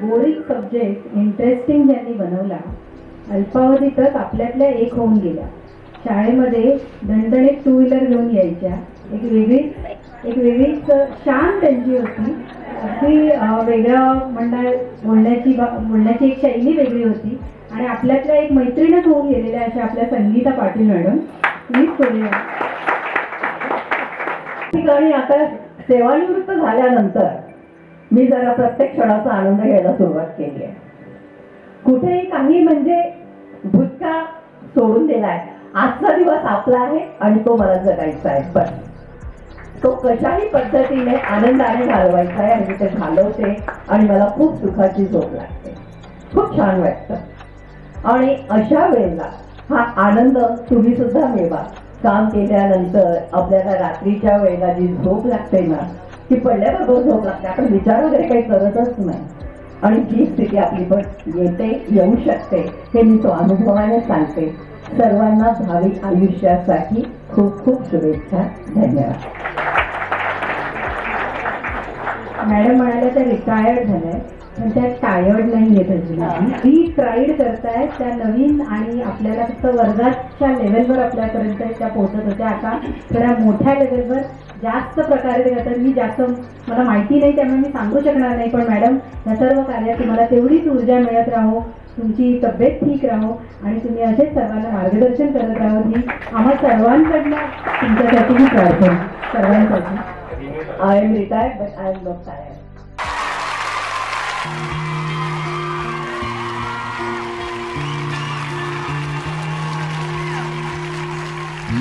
Boring subject interesting ज्यांनी बनवला अल्पावधीतच आपल्यातल्या एक होऊन गेल्या. शाळेमध्ये दणदणीत टू व्हीलर घेऊन यायच्या. एक वेगळी एक वेगळी शान त्यांची होती. अगदी वेगळं म्हणणार बोलण्याची बोलण्याची एक शैली वेगळी होती. आणि आपल्यातल्या एक मैत्रीणच होऊन गेलेल्या अशा आपल्या संगीता पाटील मॅडम प्लीज बोलूया ठिकाणी आता सेवानिवृत्त झाल्यानंतर मी जरा प्रत्येक क्षणाचा आनंद घ्यायला सुरुवात केली आहे. कुठेही काही म्हणजे भूतकाळ सोडून दिलाय. आजचा दिवस आपला आहे आणि तो मला जगायचा आहे. पण तो कशाही पद्धतीने आनंदाने घालवायचा आहे आणि ते घालवते आणि मला खूप सुखाची झोप लागते. खूप छान वाटतं. आणि अशा वेळेला हा आनंद तुम्ही सुद्धा मिळवा काम केल्यानंतर आपल्याला रात्रीच्या वेळेला जी झोप लागते ना ती पडल्याबरोबर झोप लागते. आपण विचार वगैरे काही करतच नाही. आणि जी स्थिती आपली पण येते येऊ शकते हे मी तो अनुभवाने सांगते. सर्वांना भावी आयुष्यासाठी खूप खूप शुभेच्छा. धन्यवाद. मॅडम म्हणाल्या त्या रिटायर्ड झाल्या पण त्या टायर्ड नाही येत अजून ती ट्राईड करतायत त्या नवीन आणि आपल्याला फक्त वर्गाच्या लेवलवर आपल्यापर्यंत त्या पोहोचत होत्या. आता थोड्या मोठ्या लेवलवर जास्त प्रकारे ते करतात मी जास्त मला माहिती नाही त्यामुळे मी सांगू शकणार नाही. पण मॅडम या सर्व कार्यात तुम्हाला तेवढीच ऊर्जा मिळत राहो तुमची तब्येत ठीक राहो आणि तुम्ही असेच सर्वांना मार्गदर्शन करत राहो ही आम्हा सर्वांकडनं तुमच्यासाठी ही प्रार्थना सर्वांसाठी. I am retired but I am not tired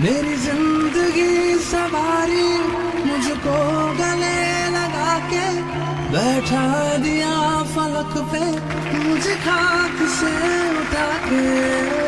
मेरी ज़िंदगी सवारी, मुझको गले लगा के बैठा दिया फलक पे, मुझे खाक से उठा के।